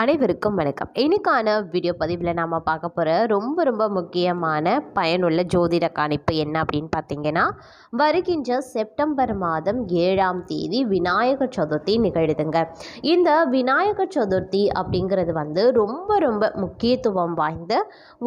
அனைவருக்கும் வணக்கம். இன்னைக்கான வீடியோ பதிவில் நாம் பார்க்க போகிற ரொம்ப ரொம்ப முக்கியமான பயனுள்ள ஜோதிட கணிப்பு என்ன அப்படின்னு பார்த்தீங்கன்னா வருகின்ற செப்டம்பர் மாதம் ஏழாம் தேதி விநாயகர் சதுர்த்தி நிகழுதுங்க. இந்த விநாயகர் சதுர்த்தி அப்படிங்கிறது வந்து ரொம்ப ரொம்ப முக்கியத்துவம் வாய்ந்த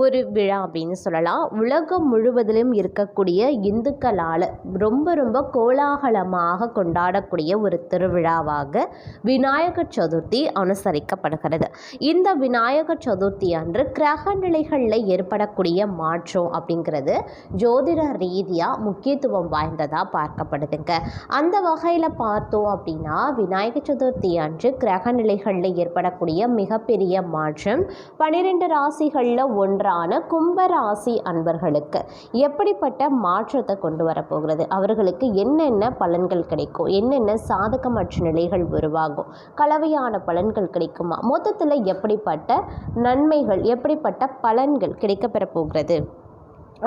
ஒரு விழா அப்படின்னு சொல்லலாம். உலகம் முழுவதிலும் இருக்கக்கூடிய இந்துக்களால் ரொம்ப ரொம்ப கோலாகலமாக கொண்டாடக்கூடிய ஒரு திருவிழாவாக விநாயகர் சதுர்த்தி அனுசரிக்கப்படுகிறது. இந்த விநாயகர் சதுர்த்தி அன்று கிரக நிலைகளில் ஏற்படக்கூடிய மாற்றம் அப்படிங்கிறது ஜோதிட ரீதியாக முக்கியத்துவம் வாய்ந்ததாக பார்க்கப்படுதுங்க. அந்த வகையில் பார்த்தோம் அப்படின்னா விநாயகர் சதுர்த்தி அன்று கிரக நிலைகளில் ஏற்படக்கூடிய மிகப்பெரிய மாற்றம் பன்னிரெண்டு ராசிகளில் ஒன்றான கும்ப ராசி அன்பர்களுக்கு. எப்படிப்பட்ட மாற்றத்தை கொண்டு வரப்போகிறது அவர்களுக்கு என்னென்ன பலன்கள் கிடைக்கும்? என்னென்ன சாதகமற்ற நிலைகள் உருவாகும்? கலவையான பலன்கள் கிடைக்குமா? மொத்த மொத்தத்தில் எப்படிப்பட்ட நன்மைகள் எப்படிப்பட்ட பலன்கள் கிடைக்கப்பெற போகிறது?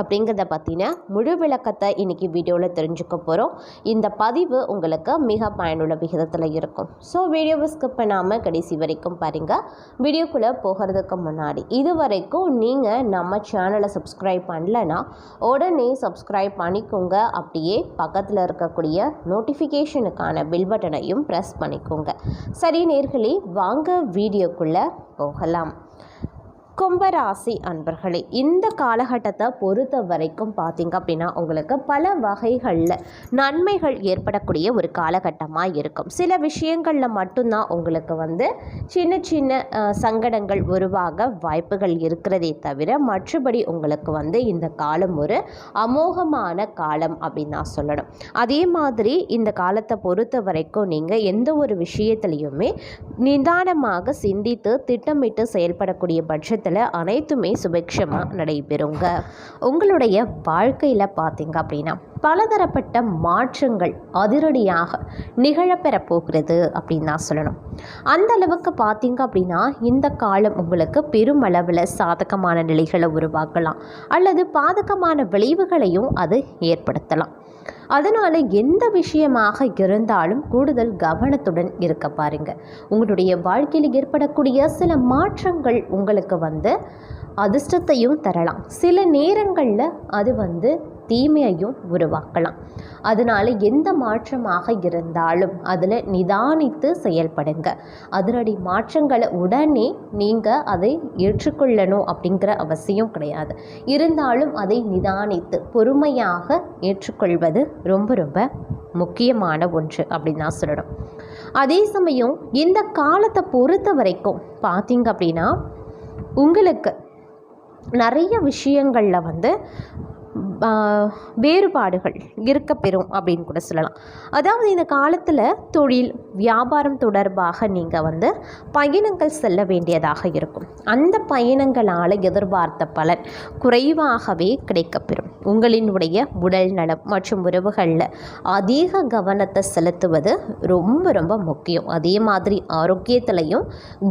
அப்படிங்கிறத பற்றின முழு விளக்கத்தை இன்றைக்கி வீடியோவில் தெரிஞ்சுக்க போகிறோம் இந்த பதிவு உங்களுக்கு மிக பயனுள்ள விகிதத்தில் இருக்கும். ஸோ வீடியோவை ஸ்கிப் பண்ணாமல் கடைசி வரைக்கும் பாருங்கள் வீடியோக்குள்ளே போகிறதுக்கு முன்னாடி இது வரைக்கும் நீங்கள் நம்ம சேனலை சப்ஸ்கிரைப் பண்ணலன்னா உடனே சப்ஸ்கிரைப் பண்ணிக்கோங்க. அப்படியே பக்கத்தில் இருக்கக்கூடிய நோட்டிஃபிகேஷனுக்கான பில் பட்டனையும் ப்ரெஸ் பண்ணிக்கோங்க. சரி நேர்களே வாங்க வீடியோக்குள்ளே போகலாம். கும்பராசி அன்பர்களே இந்த காலகட்டத்தை பொறுத்த வரைக்கும் பார்த்தீங்க அப்படின்னா உங்களுக்கு பல வகைகளில் நன்மைகள் ஏற்படக்கூடிய ஒரு காலகட்டமாக இருக்கும். சில விஷயங்களில் மட்டும்தான் உங்களுக்கு வந்து சின்ன சின்ன சங்கடங்கள் உருவாக வாய்ப்புகள் இருக்கிறதே தவிர மற்றபடி உங்களுக்கு வந்து இந்த காலம் ஒரு அமோகமான காலம் அப்படின்னு நான் சொல்லணும். அதே மாதிரி இந்த காலத்தை பொறுத்த வரைக்கும் நீங்கள் எந்த ஒரு விஷயத்துலையுமே நிதானமாக சிந்தித்து திட்டமிட்டு செயல்படக்கூடிய பட்சத்தில் அனைத்துமே சுபிக்ஷமாக நடைபெறுங்க. உங்களுடைய வாழ்க்கையில் பார்த்தீங்க அப்படின்னா பலதரப்பட்ட மாற்றங்கள் அதிரடியாக நிகழப்பெற போகிறது அப்படின்னு தான் சொல்லணும். அந்த அளவுக்கு பார்த்தீங்க அப்படின்னா இந்த காலம் உங்களுக்கு பெருமளவில் சாதகமான நிலைகளை உருவாக்கலாம். அல்லது பாதகமான விளைவுகளையும் அது ஏற்படுத்தலாம். அதனால் எந்த விஷயமாக இருந்தாலும் கூடுதல் கவனத்துடன் இருக்க பாருங்க. உங்களுடைய வாழ்க்கையில் ஏற்படக்கூடிய சில மாற்றங்கள் உங்களுக்கு வந்து அதிர்ஷ்டத்தையும் தரலாம். சில நேரங்களில் அது வந்து தீமையையும் உருவாக்கலாம். அதனால் எந்த மாற்றமாக இருந்தாலும் அதில் நிதானித்து செயல்படுங்க. அதனுடைய மாற்றங்களை உடனே நீங்கள் அதை ஏற்றுக்கொள்ளணும் அப்படிங்கிற அவசியம் கிடையாது. இருந்தாலும் அதை நிதானித்து பொறுமையாக ஏற்றுக்கொள்வது ரொம்ப ரொம்ப முக்கியமான ஒன்று அப்படின்னு தான் சொல்லணும். அதே சமயம் இந்த காலத்தை பொறுத்த வரைக்கும் பார்த்தீங்க அப்படின்னா உங்களுக்கு நிறைய விஷயங்களில் வந்து வேறுபாடுகள் இருக்கப்பெறும் அப்படின்னு கூட சொல்லலாம். அதாவது இந்த காலத்தில் தொழில் வியாபாரம் தொடர்பாக நீங்கள் வந்து பயணங்கள் செல்ல வேண்டியதாக இருக்கும். அந்த பயணங்களால் எதிர்பார்த்த பலன் குறைவாகவே கிடைக்கப்பெறும். உங்களினுடைய உடல் நலம் மற்றும் உறவுகளில் அதிக கவனத்தை செலுத்துவது ரொம்ப ரொம்ப முக்கியம். அதே மாதிரி ஆரோக்கியத்திலையும்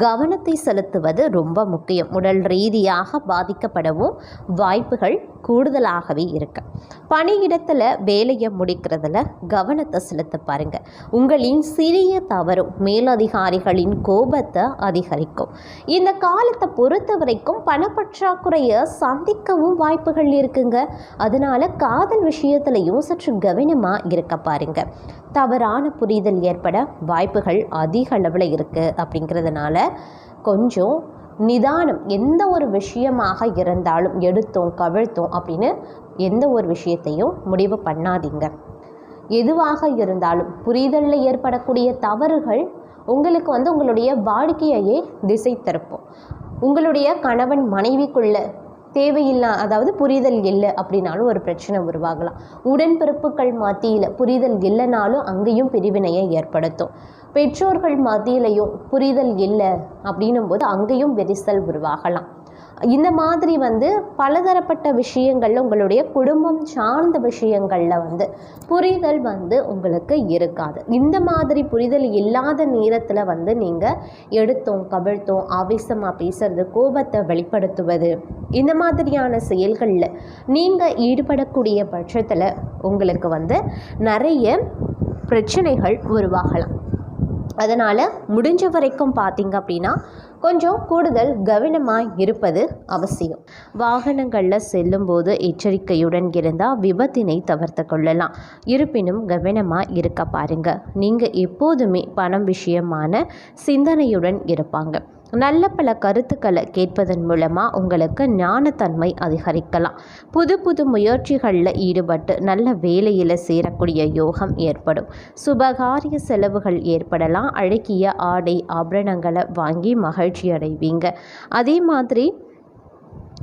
கவனத்தை செலுத்துவது ரொம்ப முக்கியம். உடல் ரீதியாக பாதிக்கப்படவும் வாய்ப்புகள் கூடுதலாக கூடுதலாகவே இருக்கு. பணியிடத்தில் வேலையை முடிக்கிறதுல கவனத்தை செலுத்த பாருங்க. உங்களின் சிறிய தவறும் மேலதிகாரிகளின் கோபத்தை அதிகரிக்கும். இந்த காலத்தை பொறுத்த வரைக்கும் பணப்பற்றாக்குறையை சந்திக்கவும் வாய்ப்புகள் இருக்குங்க. அதனால காதல் விஷயத்திலையும் சற்று கவனமாக இருக்க பாருங்க. தவறான புரிதல் ஏற்பட வாய்ப்புகள் அதிக அளவில் இருக்குது அப்படிங்கிறதுனால கொஞ்சம் நிதானம் எந்த ஒரு விஷயமாக இருந்தாலும் எடுத்தோம் கவிழ்த்தோம் அப்படின்னு எந்த ஒரு விஷயத்தையும் முடிவு பண்ணாதீங்க. எதுவாக இருந்தாலும் புரிதலில் ஏற்படக்கூடிய தவறுகள் உங்களுக்கு வந்து உங்களுடைய வாழ்க்கையையே திசை திருப்பும். உங்களுடைய கணவன் மனைவிக்குள்ள தேவையில்லா அதாவது புரிதல் இல்லை அப்படின்னாலும் ஒரு பிரச்சனை உருவாகலாம். உடன்பிறப்புகள் மத்தியில் புரிதல் இல்லைனாலும் அங்கேயும் பிரிவினையை ஏற்படுத்தும். பெற்றோர்கள் மத்தியிலையும் புரிதல் இல்லை அப்படின்னும் போது அங்கேயும் விரிசல் உருவாகலாம். இந்த மாதிரி வந்து பலதரப்பட்ட விஷயங்களில் உங்களுடைய குடும்பம் சார்ந்த விஷயங்களில் வந்து புரிதல் வந்து உங்களுக்கு இருக்காது. இந்த மாதிரி புரிதல் இல்லாத நேரத்தில் வந்து நீங்கள் எடுத்தோம் கவிழ்த்தோம் ஆவேசமாக பேசுறது கோபத்தை வெளிப்படுத்துவது இந்த மாதிரியான செயல்களில் நீங்கள் ஈடுபடக்கூடிய பட்சத்தில் உங்களுக்கு வந்து நிறைய பிரச்சனைகள் உருவாகலாம். அதனால் முடிஞ்ச வரைக்கும் பார்த்தீங்க அப்படின்னா கொஞ்சம் கூடுதல் கவனமாக இருப்பது அவசியம். வாகனங்களில் செல்லும்போது எச்சரிக்கையுடன் இருந்தால் விபத்தினை தவிர்த்து கொள்ளலாம். இருப்பினும் கவனமாக இருக்க பாருங்க. நீங்கள் எப்போதுமே பணம் விஷயமான சிந்தனையுடன் இருப்பாங்க. நல்ல பல கருத்துக்களை கேட்பதன் மூலமாக உங்களுக்கு ஞானத்தன்மை அதிகரிக்கலாம். புது புது முயற்சிகளில் ஈடுபட்டு நல்ல வேலையில் சேரக்கூடிய யோகம் ஏற்படும். சுபகாரிய செலவுகள் ஏற்படலாம். அழகிய ஆடை ஆபரணங்களை வாங்கி மகிழ்ச்சி அடைவீங்க அதே மாதிரி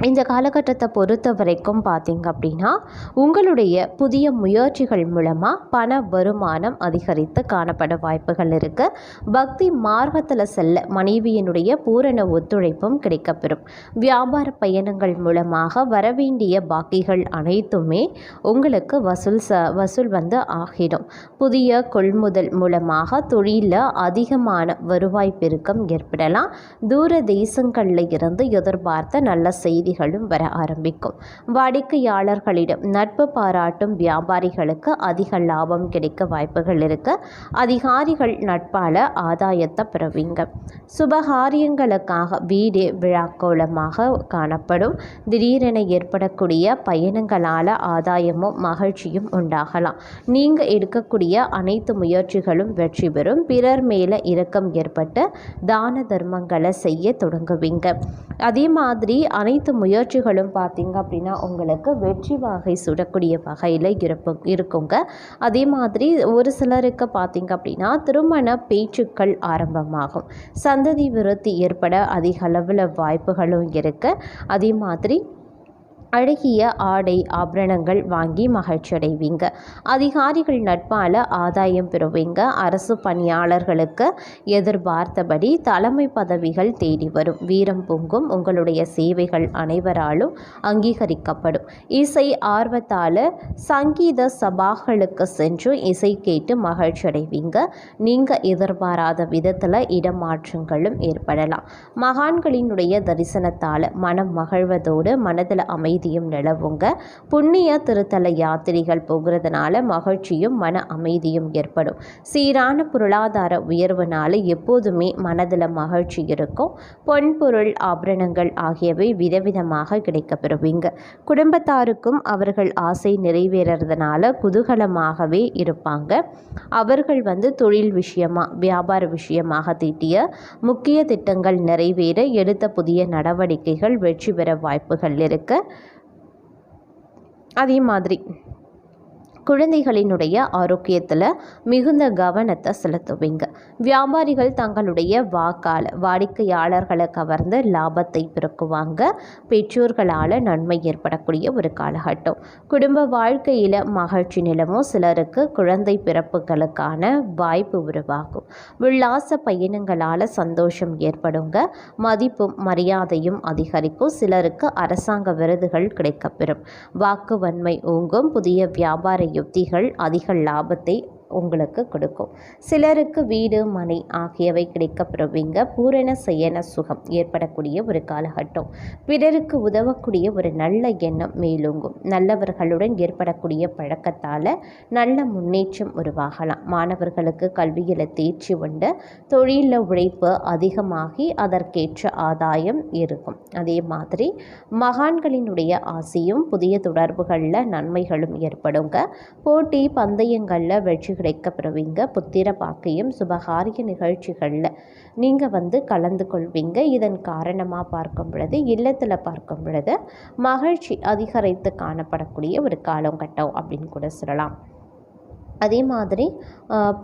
இந்த காலகட்டத்தை பொறுத்த வரைக்கும் பார்த்திங்க அப்படின்னா உங்களுடைய புதிய முயற்சிகள் மூலமாக பண வருமானம் அதிகரித்து காணப்பட வாய்ப்புகள் இருக்குது பக்தி மார்க்கத்தில் செல்ல மனைவியினுடைய பூரண ஒத்துழைப்பும் கிடைக்கப்பெறும். வியாபார பயணங்கள் மூலமாக வரவேண்டிய பாக்கிகள் அனைத்துமே உங்களுக்கு வசூல் ச வசூல் வந்து ஆகிடும். புதிய கொள்முதல் மூலமாக தொழிலில் அதிகமான வருவாய் பெருக்கம் ஏற்படலாம். தூர தேசங்களில் இருந்து எதிர்பார்த்த நல்ல செய்தி செய்திகளும் வர ஆரம்பிக்கும். வாடிக்கையாளர்களிடம் நட்பு பாராட்டும் வியாபாரிகளுக்கு அதிக லாபம் கிடைக்க வாய்ப்புகள் இருக்கு அதிகாரிகள் நட்பால ஆதாயத்தை பெறுவீங்க. சுபகாரியங்களுக்காக வீடு விழாக்கோலமாக காணப்படும். திடீரென ஏற்படக்கூடிய பயணங்களால் ஆதாயமும் மகிழ்ச்சியும் உண்டாகலாம். நீங்கள் எடுக்கக்கூடிய அனைத்து முயற்சிகளும் வெற்றி பெறும். பிறர் மேலே இரக்கம் ஏற்பட்டு தான தர்மங்களை செய்ய தொடங்குவீங்க. அதே மாதிரி அனைத்து முயற்சிகளும் பார்த்திங்க அப்படின்னா உங்களுக்கு வெற்றி வாகை சுடக்கூடிய வகையில் இருப்பு இருக்குங்க. அதே மாதிரி ஒரு சிலருக்கு பார்த்திங்க அப்படின்னா திருமண பேச்சுக்கள் ஆரம்பமாகும். சந்ததி விருத்தி ஏற்பட அதிக அளவில் வாய்ப்புகளும் இருக்குது அதே மாதிரி அழகிய ஆடை ஆபரணங்கள் வாங்கி மகிழ்ச்சி அடைவீங்க அதிகாரிகள் நட்பால் ஆதாயம் பெறுவீங்க. அரசு பணியாளர்களுக்கு எதிர்பார்த்தபடி தலைமை பதவிகள் தேடி வரும். வீரம் பொங்கும். உங்களுடைய சேவைகள் அனைவராலும் அங்கீகரிக்கப்படும். இசை ஆர்வத்தால் சங்கீத சபாக்களுக்கு சென்று இசை கேட்டு மகிழ்ச்சி அடைவீங்க நீங்கள் எதிர்பாராத விதத்தில் இடமாற்றங்களும் ஏற்படலாம். மகான்களினுடைய தரிசனத்தால் மனம் மகிழ்வதோடு மனதில் அமைதி அமைதியும் நிலவுங்க. புண்ணிய திருத்தல யாத்திரைகள் போகிறதுனால மகிழ்ச்சியும் மன அமைதியும் ஏற்படும். சீரான பொருளாதார உயர்வுனால எப்போதுமே மனதில் மகிழ்ச்சி இருக்கும். பொன்பொருள் ஆபரணங்கள் ஆகியவை விதவிதமாக கிடைக்கப்பெறுவீங்க குடும்பத்தாருக்கும் அவர்கள் ஆசை நிறைவேறதுனால குதூகலமாகவே இருப்பாங்க. அவர்கள் வந்து தொழில் விஷயமா வியாபார விஷயமாக தீட்டிய முக்கிய திட்டங்கள் நிறைவேற எடுத்த புதிய நடவடிக்கைகள் வெற்றி பெற வாய்ப்புகள் இருக்குது அதே மாதிரி. குழந்தைகளினுடைய ஆரோக்கியத்தில் மிகுந்த கவனத்தை செலுத்துவீங்க. வியாபாரிகள் தங்களுடைய வாக்கால் வாடிக்கையாளர்களை கவர்ந்து லாபத்தை பெருக்குவாங்க. பெற்றோர்களால் நன்மை ஏற்படக்கூடிய ஒரு காலகட்டம். குடும்ப வாழ்க்கையில் மகிழ்ச்சி நிலமும் சிலருக்கு குழந்தை பிறப்புகளுக்கான வாய்ப்பு உருவாகும். உல்லாச பயணங்களால் சந்தோஷம் ஏற்படுங்க. மதிப்பும் மரியாதையும் அதிகரிக்கும். சிலருக்கு அரசாங்க விருதுகள் கிடைக்கப்பெறும். வாக்குவன்மை ஓங்கும். புதிய வியாபார யுக்திகள் அதிக லாபத்தை உங்களுக்கு கொடுக்கும். சிலருக்கு வீடு மனை ஆகியவை கிடைக்கப்பெறுவீங்க பூரண செய்யன சுகம் ஏற்படக்கூடிய ஒரு காலகட்டம். பிறருக்கு உதவக்கூடிய ஒரு நல்ல எண்ணம் மேலோங்கும். நல்லவர்களுடன் ஏற்படக்கூடிய பழக்கத்தால் நல்ல முன்னேற்றம் உருவாகலாம். மாணவர்களுக்கு கல்வியில் தேர்ச்சி உண்டு. தொழிலில் உழைப்பு அதிகமாகி அதற்கேற்ற ஆதாயம் இருக்கும். அதே மாதிரி மகான்களினுடைய ஆசையும் புதிய தொடர்புகளில் நன்மைகளும் ஏற்படுங்க. போட்டி பந்தயங்களில் வெற்றி கிடைக்கப்படுவீங்க புத்திர பாக்கையும் சுபகாரிய நிகழ்ச்சிகளில் நீங்கள் வந்து கலந்து கொள்வீங்க. இதன் காரணமாக பார்க்கும் பொழுது இல்லத்தில் பார்க்கும் பொழுது மகிழ்ச்சி அதிகரித்து காணப்படக்கூடிய ஒரு காலங்கட்டம் அப்படின்னு கூட சொல்லலாம். அதே மாதிரி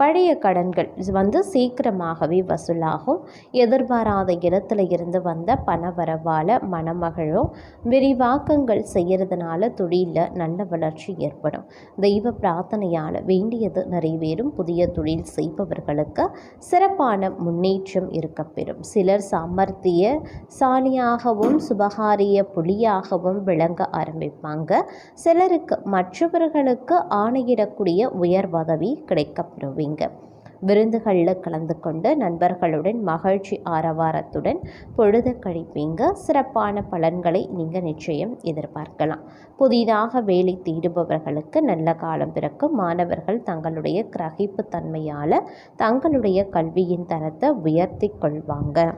பழைய கடன்கள் வந்து சீக்கிரமாகவே வசூலாகும். எதிர்பாராத இடத்துல இருந்து வந்த பண வரவால் மணமகளும் விரிவாக்கங்கள் செய்கிறதுனால தொழிலில் நல்ல வளர்ச்சி ஏற்படும். தெய்வ பிரார்த்தனையால் வேண்டியது நிறைவேறும். புதிய தொழில் செய்பவர்களுக்கு சிறப்பான முன்னேற்றம் இருக்கப்பெறும் சிலர் சாமர்த்திய சாலியாகவும் சுபகாரிய புலியாகவும் விளங்க ஆரம்பிப்பாங்க. சிலருக்கு மற்றவர்களுக்கு ஆணையிடக்கூடிய உயர் உதவி கிடைக்கப்பெறுவீங்க. விருந்துகளில் கலந்து கொண்டு நண்பர்களுடன் மகிழ்ச்சி ஆரவாரத்துடன் பொழுது கழிப்பீங்க. சிறப்பான பலன்களை நீங்கள் நிச்சயம் எதிர்பார்க்கலாம். புதிதாக வேலை தேடுபவர்களுக்கு நல்ல காலம் பிறக்கும். மாணவர்கள் தங்களுடைய கிரகிப்பு தன்மையால் தங்களுடைய கல்வியின் தரத்தை உயர்த்தி கொள்வாங்க.